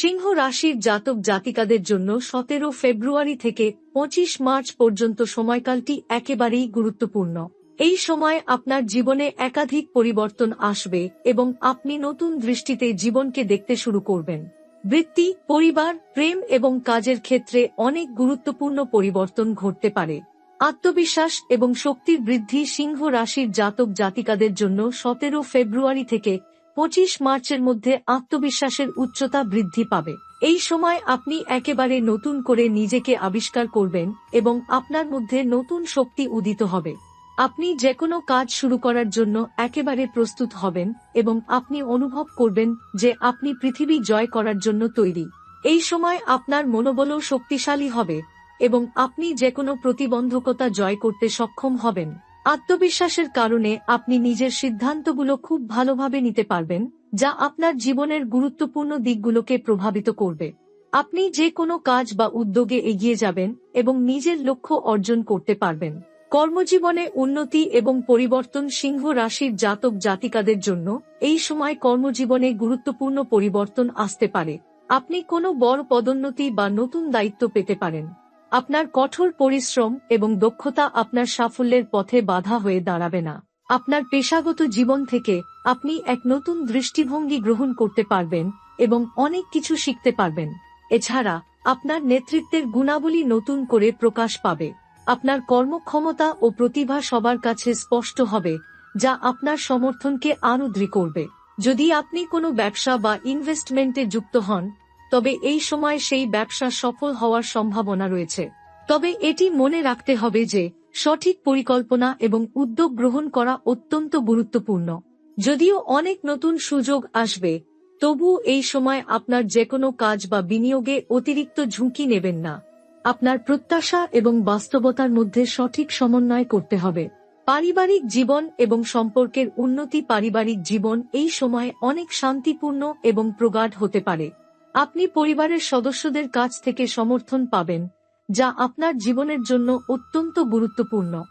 সিংহ রাশির জাতক জাতিকাদের জন্য সতেরো ফেব্রুয়ারি থেকে পঁচিশ মার্চ পর্যন্ত সময়কালটি একেবারেই গুরুত্বপূর্ণ। এই সময় আপনার জীবনে একাধিক পরিবর্তন আসবে এবং আপনি নতুন দৃষ্টিতে জীবনকে দেখতে শুরু করবেন। বৃত্তি, পরিবার, প্রেম এবং কাজের ক্ষেত্রে অনেক গুরুত্বপূর্ণ পরিবর্তন ঘটতে পারে। আত্মবিশ্বাস এবং শক্তির বৃদ্ধি সিংহ রাশির জাতক জাতিকাদের জন্য সতেরো ফেব্রুয়ারি থেকে পঁচিশ মার্চের মধ্যে আত্মবিশ্বাসের উচ্চতা বৃদ্ধি পাবে। এই সময় আপনি একেবারে নতুন করে নিজেকে আবিষ্কার করবেন এবং আপনার মধ্যে নতুন শক্তি উদিত হবে। আপনি যে কোনো কাজ শুরু করার জন্য একেবারে প্রস্তুত হবেন এবং আপনি অনুভব করবেন যে আপনি পৃথিবী জয় করার জন্য তৈরি। এই সময় আপনার মনোবলও শক্তিশালী হবে এবং আপনি যে কোনো প্রতিবন্ধকতা জয় করতে সক্ষম হবেন। আত্মবিশ্বাসের কারণে আপনি নিজের সিদ্ধান্তগুলো খুব ভালোভাবে নিতে পারবেন, যা আপনার জীবনের গুরুত্বপূর্ণ দিকগুলোকে প্রভাবিত করবে। আপনি যে কোনো কাজ বা উদ্যোগে এগিয়ে যাবেন এবং নিজের লক্ষ্য অর্জন করতে পারবেন। কর্মজীবনে উন্নতি এবং পরিবর্তন সিংহ রাশির জাতক জাতিকাদের জন্য এই সময় কর্মজীবনে গুরুত্বপূর্ণ পরিবর্তন আসতে পারে। আপনি কোনো বড় পদোন্নতি বা নতুন দায়িত্ব পেতে পারেন। আপনার কঠোর পরিশ্রম এবং দক্ষতা আপনার সাফল্যের পথে বাধা হয়ে দাঁড়াবে না। আপনার পেশাগত জীবন থেকে আপনি এক নতুন দৃষ্টিভঙ্গি গ্রহণ করতে পারবেন এবং অনেক কিছু শিখতে পারবেন। এছাড়া, আপনার নেতৃত্বের গুণাবলী নতুন করে প্রকাশ পাবে। আপনার কর্মক্ষমতা ও প্রতিভা সবার কাছে স্পষ্ট হবে, যা আপনার সমর্থনকে দৃঢ় করবে। যদি আপনি কোনো ব্যবসা বা ইনভেস্টমেন্টে যুক্ত হন তবে এই সময় সেই ব্যবসা সফল হওয়ার সম্ভাবনা রয়েছে। তবে এটি মনে রাখতে হবে যে, সঠিক পরিকল্পনা এবং উদ্যোগ গ্রহণ করা অত্যন্ত গুরুত্বপূর্ণ। যদিও অনেক নতুন সুযোগ আসবে, তবু এই সময় আপনার যে কোনো কাজ বা বিনিয়োগে অতিরিক্ত ঝুঁকি নেবেন না। আপনার প্রত্যাশা এবং বাস্তবতার মধ্যে সঠিক সমন্বয় করতে হবে। পারিবারিক জীবন এবং সম্পর্কের উন্নতি পারিবারিক জীবন এই সময় অনেক শান্তিপূর্ণ এবং প্রগাঢ় হতে পারে। আপনি পরিবারের সদস্যদের কাছ থেকে সমর্থন পাবেন, যা আপনার জীবনের জন্য অত্যন্ত গুরুত্বপূর্ণ।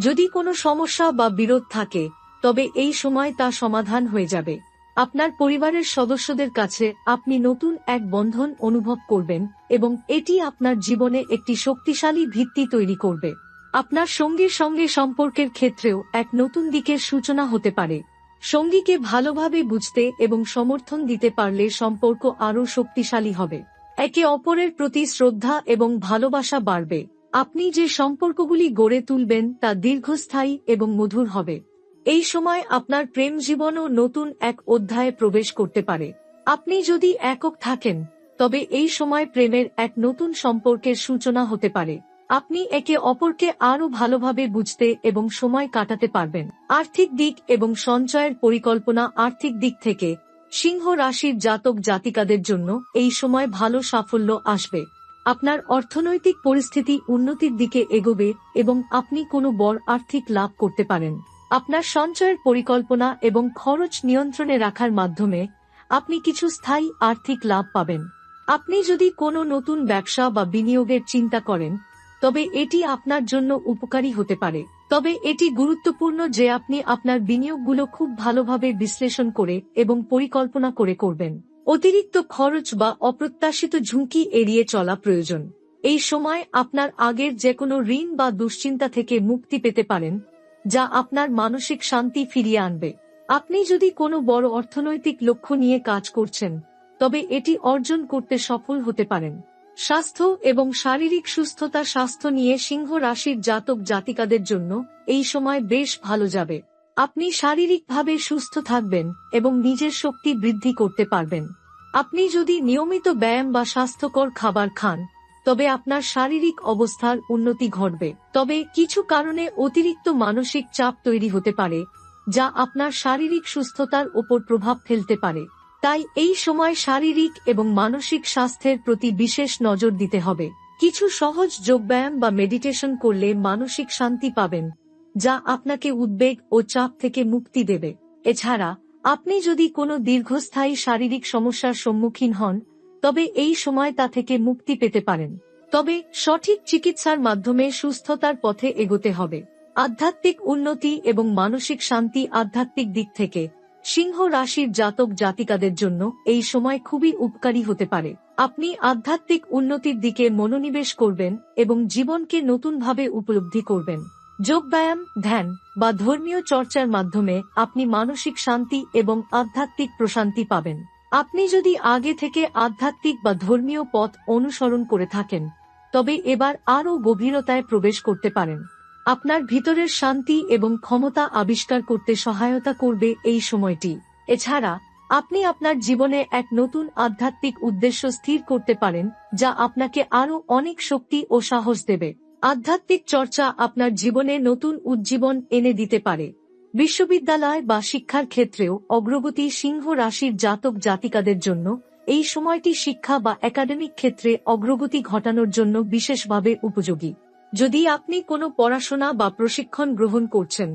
যদি কোনো সমস্যা বা বিরোধ থাকে, তবে এই সময় তা সমাধান হয়ে যাবে। আপনার পরিবারের সদস্যদের কাছে আপনি নতুন এক বন্ধন অনুভব করবেন এবং এটি আপনার জীবনে একটি শক্তিশালী ভিত্তি তৈরি করবে। আপনার সঙ্গীর সঙ্গে সম্পর্কের ক্ষেত্রেও এক নতুন দিকের সূচনা হতে পারে। সঙ্গীকে ভালোভাবে বুঝতে এবং সমর্থন দিতে পারলে সম্পর্ক আরও শক্তিশালী হবে। একে অপরের প্রতি শ্রদ্ধা এবং ভালোবাসা বাড়বে। আপনি যে সম্পর্কগুলি গড়ে তুলবেন তা দীর্ঘস্থায়ী এবং মধুর হবে। এই সময় আপনার প্রেম জীবনও নতুন এক অধ্যায়ে প্রবেশ করতে পারে। আপনি যদি একক থাকেন, তবে এই সময় প্রেমের এক নতুন সম্পর্কের সূচনা হতে পারে। আপনি একে অপরকে আরও ভালোভাবে বুঝতে এবং সময় কাটাতে পারবেন। আর্থিক দিক এবং সঞ্চয়ের পরিকল্পনা আর্থিক দিক থেকে সিংহ রাশির জাতক জাতিকাদের জন্য এই সময় ভালো সাফল্য আসবে। আপনার অর্থনৈতিক পরিস্থিতি উন্নতির দিকে এগোবে এবং আপনি কোনো বড় আর্থিক লাভ করতে পারেন। আপনার সঞ্চয়ের পরিকল্পনা এবং খরচ নিয়ন্ত্রণে রাখার মাধ্যমে আপনি কিছু স্থায়ী আর্থিক লাভ পাবেন। আপনি যদি কোনো নতুন ব্যবসা বা বিনিয়োগের চিন্তা করেন তবে এটি আপনার জন্য উপকারী হতে পারে। তবে এটি গুরুত্বপূর্ণ যে আপনি আপনার বিনিয়োগগুলো খুব ভালোভাবে বিশ্লেষণ করে এবং পরিকল্পনা করে করবেন। অতিরিক্ত খরচ বা অপ্রত্যাশিত ঝুঁকি এড়িয়ে চলা প্রয়োজন। এই সময় আপনার আগের যে কোনো ঋণ বা দুশ্চিন্তা থেকে মুক্তি পেতে পারেন, যা আপনার মানসিক শান্তি ফিরিয়ে আনবে। আপনি যদি কোনো বড় অর্থনৈতিক লক্ষ্য নিয়ে কাজ করছেন, তবে এটি অর্জন করতে সফল হতে পারেন। স্বাস্থ্য এবং শারীরিক সুস্থতা স্বাস্থ্য নিয়ে সিংহ রাশির জাতক জাতিকাদের জন্য এই সময় বেশ ভালো যাবে। আপনি শারীরিকভাবে সুস্থ থাকবেন এবং নিজের শক্তি বৃদ্ধি করতে পারবেন। আপনি যদি নিয়মিত ব্যায়াম বা স্বাস্থ্যকর খাবার খান, তবে আপনার শারীরিক অবস্থার উন্নতি ঘটবে। তবে কিছু কারণে অতিরিক্ত মানসিক চাপ তৈরি হতে পারে, যা আপনার শারীরিক সুস্থতার ওপর প্রভাব ফেলতে পারে। তাই এই সময় শারীরিক এবং মানসিক স্বাস্থ্যের প্রতি বিশেষ নজর দিতে হবে। কিছু সহজ যোগব্যায়াম বা মেডিটেশন করলে মানসিক শান্তি পাবেন, যা আপনাকে উদ্বেগ ও চাপ থেকে মুক্তি দেবে। এছাড়া, আপনি যদি কোনো দীর্ঘস্থায়ী শারীরিক সমস্যার সম্মুখীন হন, তবে এই সময় তা থেকে মুক্তি পেতে পারেন। তবে সঠিক চিকিৎসার মাধ্যমে সুস্থতার পথে এগোতে হবে। আধ্যাত্মিক উন্নতি এবং মানসিক শান্তি আধ্যাত্মিক দিক থেকে সিংহ রাশির জাতক জাতিকাদের জন্য এই সময় খুবই উপকারী হতে পারে। আপনি আধ্যাত্মিক উন্নতির দিকে মনোনিবেশ করবেন এবং জীবনকে নতুনভাবে উপলব্ধি করবেন। যোগব্যায়াম ধ্যান বা ধর্মীয় চর্চার মাধ্যমে আপনি মানসিক শান্তি এবং আধ্যাত্মিক প্রশান্তি পাবেন। আপনি যদি আগে থেকে আধ্যাত্মিক বা ধর্মীয় পথ অনুসরণ করে থাকেন, তবে এবার আরও গভীরতায় প্রবেশ করতে পারেন। আপনার ভিতরের শান্তি এবং ক্ষমতা আবিষ্কার করতে সহায়তা করবে এই সময়টি। এছাড়া, আপনি আপনার জীবনে এক নতুন আধ্যাত্মিক উদ্দেশ্য স্থির করতে পারেন, যা আপনাকে আরও অনেক শক্তি ও সাহস দেবে। আধ্যাত্মিক চর্চা আপনার জীবনে নতুন উজ্জীবন এনে দিতে পারে। বিশ্ববিদ্যালয় বা শিক্ষার ক্ষেত্রেও অগ্রগতি সিংহ রাশির জাতক জাতিকাদের জন্য এই সময়টি শিক্ষা বা একাডেমিক ক্ষেত্রে অগ্রগতি ঘটানোর জন্য বিশেষভাবে উপযোগী। যদি আপনি কোনো পড়াশোনা বা প্রশিক্ষণ গ্রহণ করছেন,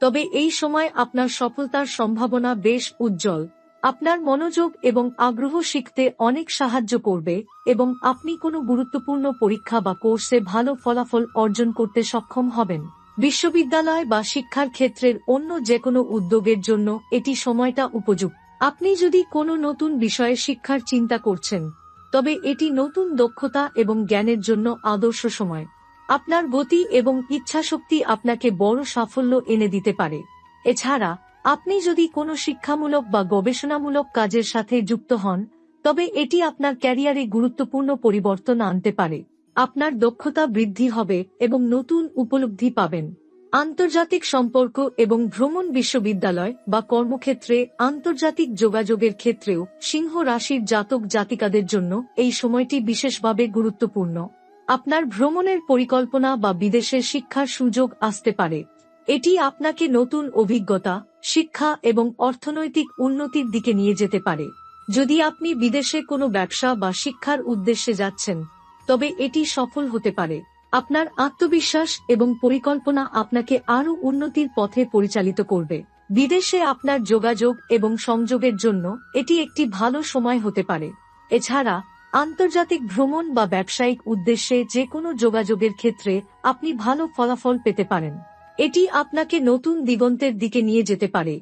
তবে এই সময় আপনার সফলতার সম্ভাবনা বেশ উজ্জ্বল। আপনার মনোযোগ এবং আগ্রহ শিখতে অনেক সাহায্য করবে এবং আপনি কোনো গুরুত্বপূর্ণ পরীক্ষা বা কোর্সে ভালো ফলাফল অর্জন করতে সক্ষম হবেন। বিশ্ববিদ্যালয় বা শিক্ষার ক্ষেত্রের অন্য যে কোনো উদ্যোগের জন্য এটি সময়টা উপযুক্ত। আপনি যদি কোনো নতুন বিষয়ে শিক্ষার চিন্তা করছেন, তবে এটি নতুন দক্ষতা এবং জ্ঞানের জন্য আদর্শ সময়। আপনার গতি এবং ইচ্ছাশক্তি আপনাকে বড় সাফল্য এনে দিতে পারে। এছাড়া, আপনি যদি কোনো শিক্ষামূলক বা গবেষণামূলক কাজের সাথে যুক্ত হন, তবে এটি আপনার ক্যারিয়ারে গুরুত্বপূর্ণ পরিবর্তন আনতে পারে। আপনার দক্ষতা বৃদ্ধি হবে এবং নতুন উপলব্ধি পাবেন। আন্তর্জাতিক সম্পর্ক এবং ভ্রমণ বিশ্ববিদ্যালয় বা কর্মক্ষেত্রে আন্তর্জাতিক যোগাযোগের ক্ষেত্রেও সিংহ রাশির জাতক জাতিকাদের জন্য এই সময়টি বিশেষভাবে গুরুত্বপূর্ণ। আপনার ভ্রমণের পরিকল্পনা বা বিদেশের শিক্ষার সুযোগ আসতে পারে। এটি আপনাকে নতুন অভিজ্ঞতা, শিক্ষা এবং অর্থনৈতিক উন্নতির দিকে নিয়ে যেতে পারে। যদি আপনি বিদেশে কোনো ব্যবসা বা শিক্ষার উদ্দেশ্যে যাচ্ছেন, তবে এটি সফল হতে পারে। আপনার আত্মবিশ্বাস এবং পরিকল্পনা আপনাকে আরও উন্নতির পথে পরিচালিত করবে। বিদেশে আপনার যোগাযোগ এবং সংযোগের জন্য এটি একটি ভালো সময় হতে পারে। এছাড়া আন্তর্জাতিক ভ্রমণ বা ব্যবসায়িক উদ্দেশ্যে যে কোনো যোগাযোগের ক্ষেত্রে আপনি ভালো ফলাফল পেতে পারেন। এটি আপনাকে নতুন দিগন্তের দিকে নিয়ে যেতে পারে।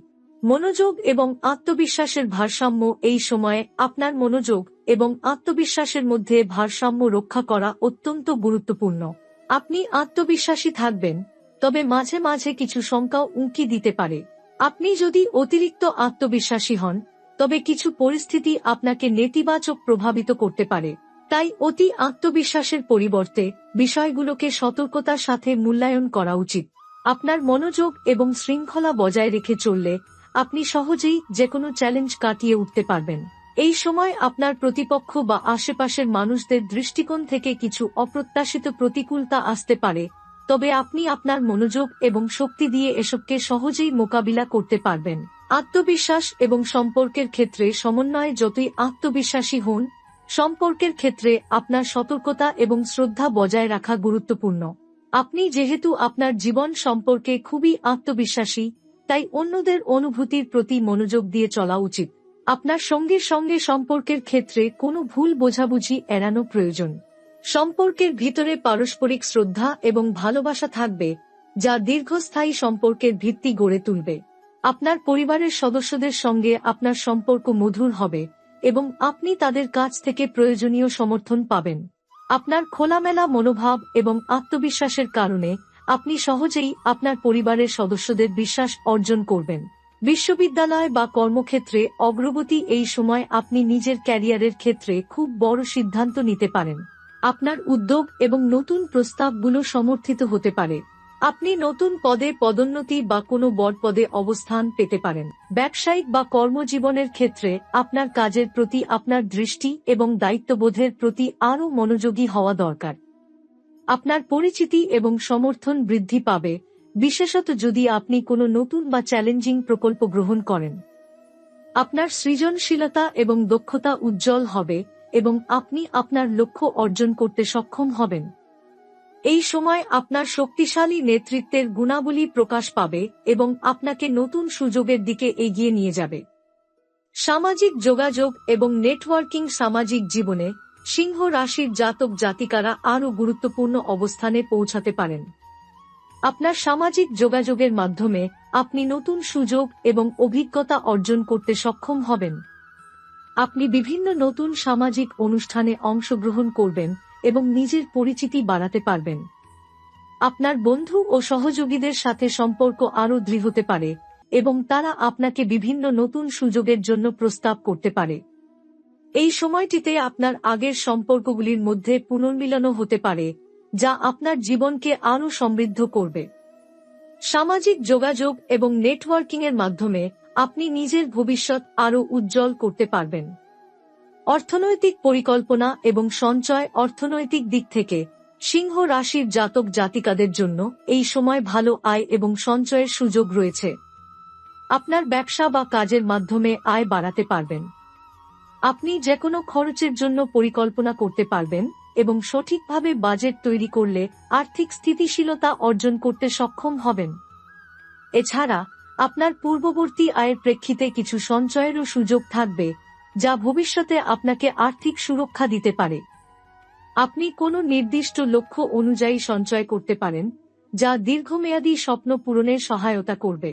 মনোযোগ এবং আত্মবিশ্বাসের ভারসাম্য এই সময়ে আপনার মনোযোগ এবং আত্মবিশ্বাসের মধ্যে ভারসাম্য রক্ষা করা অত্যন্ত গুরুত্বপূর্ণ। আপনি আত্মবিশ্বাসী থাকবেন, তবে মাঝে মাঝে কিছু শঙ্কাও উঁকি দিতে পারে। আপনি যদি অতিরিক্ত আত্মবিশ্বাসী হন তবে কিছু পরিস্থিতি আপনাকে নেতিবাচক প্রভাবিত করতে পারে। তাই অতি আত্মবিশ্বাসের পরিবর্তে বিষয়গুলোকে সতর্কতার সাথে মূল্যায়ন করা উচিত। আপনার মনোযোগ এবং শৃঙ্খলা বজায় রেখে চললে আপনি সহজেই যে কোনো চ্যালেঞ্জ কাটিয়ে উঠতে পারবেন। এই সময় আপনার প্রতিপক্ষ বা আশেপাশের মানুষদের দৃষ্টিকোণ থেকে কিছু অপ্রত্যাশিত প্রতিকূলতা আসতে পারে, তবে আপনি আপনার মনোযোগ এবং শক্তি দিয়ে এসবকে সহজেই মোকাবিলা করতে পারবেন। আত্মবিশ্বাস এবং সম্পর্কের ক্ষেত্রে সমন্বয়ে যতই আত্মবিশ্বাসী হন, সম্পর্কের ক্ষেত্রে আপনার সতর্কতা এবং শ্রদ্ধা বজায় রাখা গুরুত্বপূর্ণ। আপনি যেহেতু আপনার জীবন সম্পর্কে খুবই আত্মবিশ্বাসী, তাই অন্যদের অনুভূতির প্রতি মনোযোগ দিয়ে চলা উচিত। আপনার সঙ্গের সঙ্গে সম্পর্কের ক্ষেত্রে কোনো ভুল বোঝাবুঝি এড়ানো প্রয়োজন। সম্পর্কের ভিতরে পারস্পরিক শ্রদ্ধা এবং ভালোবাসা থাকবে, যা দীর্ঘস্থায়ী সম্পর্কের ভিত্তি গড়ে তুলবে। আপনার পরিবারের সদস্যদের সঙ্গে আপনার সম্পর্ক মধুর হবে এবং আপনি তাদের কাছ থেকে প্রয়োজনীয় সমর্থন পাবেন। আপনার খোলামেলা মনোভাব এবং আত্মবিশ্বাসের কারণে আপনি সহজেই আপনার পরিবারের সদস্যদের বিশ্বাস অর্জন করবেন। বিশ্ববিদ্যালয় বা কর্মক্ষেত্রে অগ্রগতি এই সময় আপনি নিজের ক্যারিয়ারের ক্ষেত্রে খুব বড় সিদ্ধান্ত নিতে পারেন। আপনার উদ্যোগ এবং নতুন প্রস্তাবগুলো সমর্থিত হতে পারে। আপনি নতুন পদে পদোন্নতি বা কোনো বড় পদে অবস্থান পেতে পারেন। ব্যবসায়িক বা কর্মজীবনের ক্ষেত্রে আপনার কাজের প্রতি আপনার দৃষ্টি এবং দায়িত্ববোধের প্রতি আরও মনোযোগী হওয়া দরকার। আপনার পরিচিতি এবং সমর্থন বৃদ্ধি পাবে, বিশেষত যদি আপনি কোনো নতুন বা চ্যালেঞ্জিং প্রকল্প গ্রহণ করেন। আপনার সৃজনশীলতা এবং দক্ষতা উজ্জ্বল হবে এবং আপনি আপনার লক্ষ্য অর্জন করতে সক্ষম হবেন। এই সময় আপনার শক্তিশালী নেতৃত্বের গুণাবলী প্রকাশ পাবে এবং আপনাকে নতুন সুযোগের দিকে এগিয়ে নিয়ে যাবে। সামাজিক যোগাযোগ এবং নেটওয়ার্কিং সামাজিক জীবনে সিংহ রাশির জাতক জাতিকারা আরও গুরুত্বপূর্ণ অবস্থানে পৌঁছাতে পারেন। আপনার সামাজিক যোগাযোগের মাধ্যমে আপনি নতুন সুযোগ এবং অভিজ্ঞতা অর্জন করতে সক্ষম হবেন। আপনি বিভিন্ন নতুন সামাজিক অনুষ্ঠানে অংশগ্রহণ করবেন এবং নিজের পরিচিতি বাড়াতে পারবেন। আপনার বন্ধু ও সহযোগীদের সাথে সম্পর্ক আরও দৃঢ় হতে পারে এবং তারা আপনাকে বিভিন্ন নতুন সুযোগের জন্য প্রস্তাব করতে পারে। এই সময়টিতে আপনার আগের সম্পর্কগুলির মধ্যে পুনর্মিলনও হতে পারে, যা আপনার জীবনকে আরও সমৃদ্ধ করবে। সামাজিক যোগাযোগ এবং নেটওয়ার্কিং এর মাধ্যমে আপনি নিজের ভবিষ্যৎ আরও উজ্জ্বল করতে পারবেন। অর্থনৈতিক পরিকল্পনা এবং সঞ্চয় অর্থনৈতিক দিক থেকে সিংহ রাশির জাতক জাতিকাদের জন্য এই সময় ভালো আয় এবং সঞ্চয়ের সুযোগ রয়েছে। আপনার ব্যবসা বা কাজের মাধ্যমে আয় বাড়াতে পারবেন। আপনি যে কোনো খরচের জন্য পরিকল্পনা করতে পারবেন এবং সঠিকভাবে বাজেট তৈরি করলে আর্থিক স্থিতিশীলতা অর্জন করতে সক্ষম হবেন। এছাড়া, আপনার পূর্ববর্তী আয়ের প্রেক্ষিতে কিছু সঞ্চয়েরও সুযোগ থাকবে যা ভবিষ্যতে আপনাকে আর্থিক সুরক্ষা দিতে পারে। আপনি কোনো নির্দিষ্ট লক্ষ্য অনুযায়ী সঞ্চয় করতে পারেন, যা দীর্ঘমেয়াদী স্বপ্ন পূরণের সহায়তা করবে।